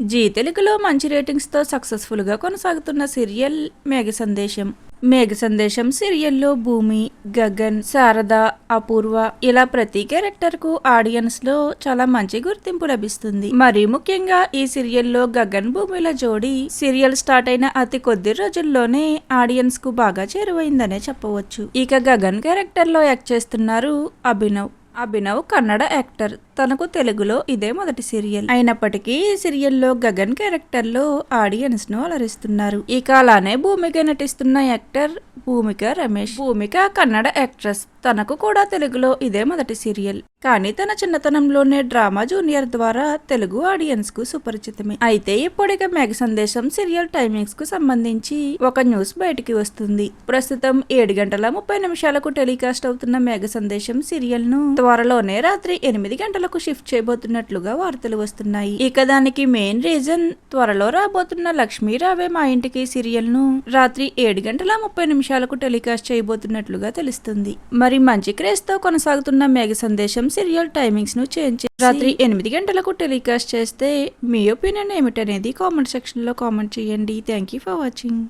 G తెలుగులో మంచి రేటింగ్స్తో సక్సెస్ఫుల్గా కొనసాగుతున్న సీరియల్ మేఘ సందేశం. మేఘ సందేశం సీరియల్లో భూమి గగన్ శారద అపూర్వ ఇలా ప్రతి క్యారెక్టర్కు ఆడియన్స్లో చాలా మంచి గుర్తింపు లభిస్తుంది. మరి ముఖ్యంగా ఈ సీరియల్లో గగన్ భూమిల జోడి సీరియల్ స్టార్ట్ అయిన అతి కొద్ది రోజుల్లోనే ఆడియన్స్కు బాగా చేరువైందనే చెప్పవచ్చు. ఇక గగన్ క్యారెక్టర్లో యాక్ట్ చేస్తున్నారు అభినవ్. అభినవ్ కన్నడ యాక్టర్. తనకు తెలుగులో ఇదే మొదటి సీరియల్. అయినప్పటికీ ఈ సీరియల్లో గగన్ క్యారెక్టర్లో ఆడియన్స్ను అలరిస్తున్నారు. ఇక అలానే భూమిక నటిస్తున్న యాక్టర్ భూమిక రమేష్. భూమిక కన్నడ యాక్ట్రెస్. తనకు కూడా తెలుగులో ఇదే మొదటి సీరియల్. కానీ తన చిన్నతనంలోనే డ్రామా జూనియర్ ద్వారా తెలుగు ఆడియన్స్కు సుపరిచితమే. అయితే ఇప్పటికే మేఘ సందేశం సీరియల్ టైమింగ్స్కు సంబంధించి ఒక న్యూస్ బయటికి వస్తుంది. ప్రస్తుతం ఏడు గంటల ముప్పై నిమిషాలకు టెలికాస్ట్ అవుతున్న మేఘ సందేశం సీరియల్ను త్వరలోనే రాత్రి ఎనిమిది గంటలకు షిఫ్ట్ చేయబోతున్నట్లుగా వార్తలు వస్తున్నాయి. ఇక దానికి మెయిన్ రీజన్ త్వరలో రాబోతున్న లక్ష్మీ రావే మా ఇంటికి సీరియల్ను రాత్రి ఏడు గంటల ముప్పై నిమిషాలకు టెలికాస్ట్ చేయబోతున్నట్లుగా తెలుస్తుంది. మరి మరి మంచి క్రేజ్తో కొనసాగుతున్న మేఘ సందేశం సీరియల్ టైమింగ్స్ను చేంజ్ చేసి రాత్రి ఎనిమిది గంటలకు టెలికాస్ట్ చేస్తే మీ ఒపీనియన్ ఏమిటనేది కామెంట్ సెక్షన్లో కామెంట్ చేయండి. Thank you for watching.